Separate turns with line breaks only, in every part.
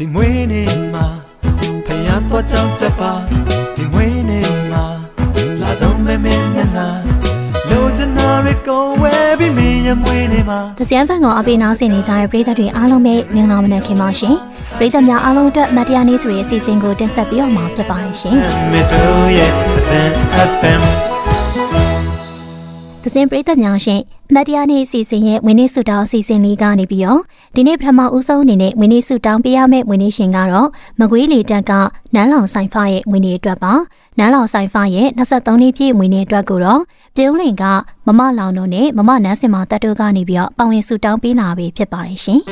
ဒီမွေးနေ့မှာဖယားတော့ကြောက်တပါဒီမွေးနေ့မှာလာဆုံးမဲမဲမျက်နှာလိုချင်တာတွေကုန်ဝဲပြီးမင်းရဲ့မွေးနေ့မှာ
တစံဖန်ကအပေးနောက်ဆင်နေကြတဲ့ပရိသတ်တွေအားလုံးပဲမင်္ဂလာမနက်ခင်ပါရှင်ပရိသတ်များအားလုံးအတွက်မတရားနေ့ဆိုတဲ့အစီအစဉ်ကိုတင်ဆက်ပြီးတော့မှာဖြစ်ပါတယ်ရှင်။ သစင်ပရိသတ်များရှင်မတ်တရားနေ့အစီအစဉ်ရဲ့ဝင်းနေစုတောင်းအစီအစဉ်လေးကနေပြီးတော့ဒီနေ့ပထမဦးဆုံးအနေနဲ့ဝင်းနေစုတောင်းပေးရမယ့်ဝင်းနေရှင်ကတော့မကွေးလီတက်ကနန်းလောင်ဆိုင်ဖရဲ့ဝင်းနေအတွက်ပါနန်းလောင်ဆိုင်ဖရဲ့23နှစ်ပြည့်ဝင်းနေအတွက်ကိုတော့ပြုံးလင်ကမမလောင်တို့နဲ့မမနန်းစင်မတက်တို့ကနေပြီးတော့ပဝင်စုတောင်းပေးလာပြီဖြစ်ပါတယ်ရှင်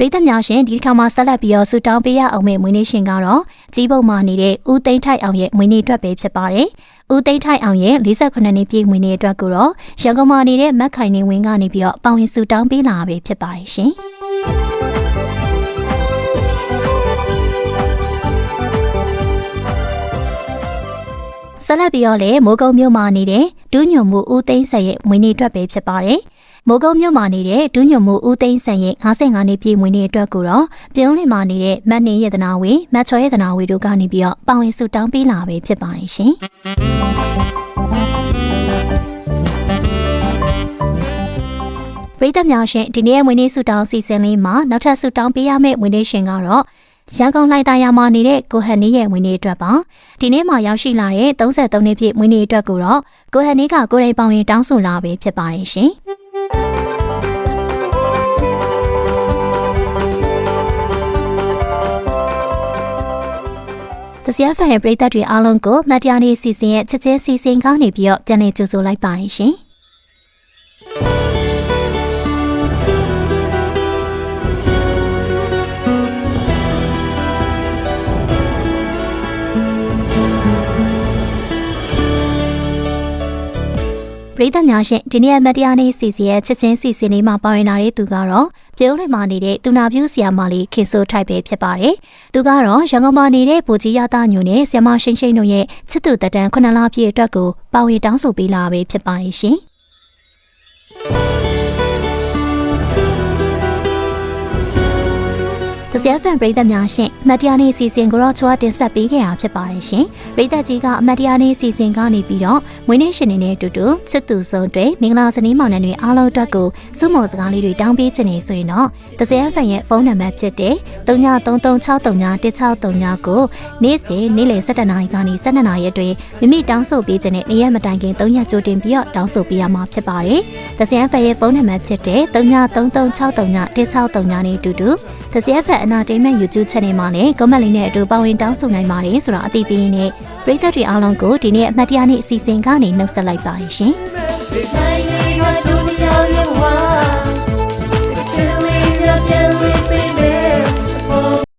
ပရိသတ်များရှင်ဒီတစ်ခါမှာဆက်လက်ပြီးတော့ဆူတောင်းပေးရအောင်မယ့်မွေးနေ့ရှင်ကတော့ကြီးပုံမှာနေတဲ့ဦးသိန်းထိုက်အောင်ရဲ့မွေးနေ့အတွက်ပဲဖြစ်ပါတယ်။ဦးသိန်းထိုက်အောင်ရဲ့48နှစ်ပြည့်မွေးနေ့အတွက်ကိုတော့ရန်ကုန်မှာနေတဲ့မက်ခိုင်နေဝင်းကနေပြီးတော့ပေါဝင်ဆူတောင်းပေးလာပဲဖြစ်ပါတယ်ရှင်။ဆက်လက်ပြီးတော့လေမိုးကုံမြို့မှာနေတဲ့ဒူးညွန်မှုဦးသိန်းဆက်ရဲ့မွေးနေ့အတွက်ပဲဖြစ်ပါတယ်။ မိုးကုံမြို့မှာနေတဲ့ဒူးညွန်မှုဦးသိန်းဆန်ရဲ့55နှစ်ပြည့်မွေးနေ့အတွက်ကိုတော့ပြုံးလင်မှာနေတဲ့မတ်နေရတနာဝေမတ်ချောရတနာဝေတို့ကနေပြီးတော့ပါဝင်ဆူတောင်းပေးလာပဲဖြစ်ပါတယ်ရှင်ပရိသတ်များရှင်ဒီနေ့ရဲ့မွေးနေ့ဆူတောင်းအစီအစဉ်လေးမှာနောက်ထပ်ဆူတောင်းပေးရမယ့်မွေးနေ့ရှင်ကတော့ရန်ကုန်လိုက်တာယာမှာနေတဲ့ကိုဟန်နီးရဲ့မွေးနေ့အတွက်ပါဒီနေ့မှာရောက်ရှိလာတဲ့33နှစ်ပြည့်မွေးနေ့အတွက်ကိုတော့ကိုဟန်နီးကကိုယ်တိုင်ပေါင်ရင်တောင်းဆိုလာပဲဖြစ်ပါတယ်ရှင်။ တစရဖန်ရဲ့ပရိသတ်တွေအားလုံးကိုမတ်တရားနေ့စီစဉ်ရဲ့ချက်ချင်းစီစဉ်ကောင်းနေပြီးတော့ပြန်လည်ကြိုဆိုလိုက်ပါတယ်ရှင်။ ပရိသတ်များရှင်ဒီနေ့အမတ်တရားနေ့စီစဉ်ရဲ့ချက်ချင်းစီစဉ်လေးမှာပါဝင်လာတဲ့သူကတော့ပြုံးလည်မှာနေတဲ့သူနာပြုဆရာမလေးခေဆိုးထိုက်ပဲဖြစ်ပါတယ်။သူကတော့ရန်ကုန်မှာနေတဲ့ဗိုလ်ကြီးရတာညိုနဲ့ဆရာမရှိန်ရှိန်တို့ရဲ့ချစ်သူတက်တန်း9လပြည့်အတွက်ကိုပါဝင်တောင်းဆိုပေးလာပဲဖြစ်ပါတယ်ရှင်။ တစရဖန်ပရိသတ်များရှင်အမတ်တရားနေ့စီစဉ်ကိုတော့ချွားတင်ဆက်ပေးခဲ့တာဖြစ်ပါတယ်ရှင်ပရိသတ်ကြီးကအမတ်တရားနေ့စီစဉ်ကနေပြီးတော့မွေးနေ့ရှင်နေနဲ့အတူတူချစ်သူဆုံးတွေမင်္ဂလာစနေမောင်နှံတွေအားလုံးအတွက်ကိုစုမော်စကားလေးတွေတောင်းပေးခြင်းနေဆိုရင်တော့တစရဖန်ရဲ့ဖုန်းနံပါတ်ဖြစ်တဲ့39336339ကိုနေ့စဉ်နေ့လယ်7:00နာရီကနေ7:00နာရီအတွင်းမိမိတောင်းဆိုပေးခြင်းနဲ့နေ့ရက်မတိုင်ခင်3ရက်ကြိုတင်ပြီးတော့တောင်းဆိုပေးရမှာဖြစ်ပါတယ်တစရဖန်ရဲ့ဖုန်းနံပါတ်ဖြစ်တဲ့39336339နဲ့အတူတူတစရဖန်အနာတိတ်မဲ့ YouTube channel မှာလည်း comment လေးနဲ့အတူပါဝင်တောင်းဆိုနိုင်ပါတယ်ဆိုတော့အသိပေးရင်းနဲ့ပရိသတ်တွေအားလုံးကိုဒီနေ့အမှတ်တရနေ့အစီအစဉ်ကနေနှုတ်ဆက်လိုက်ပါတယ်ရှင်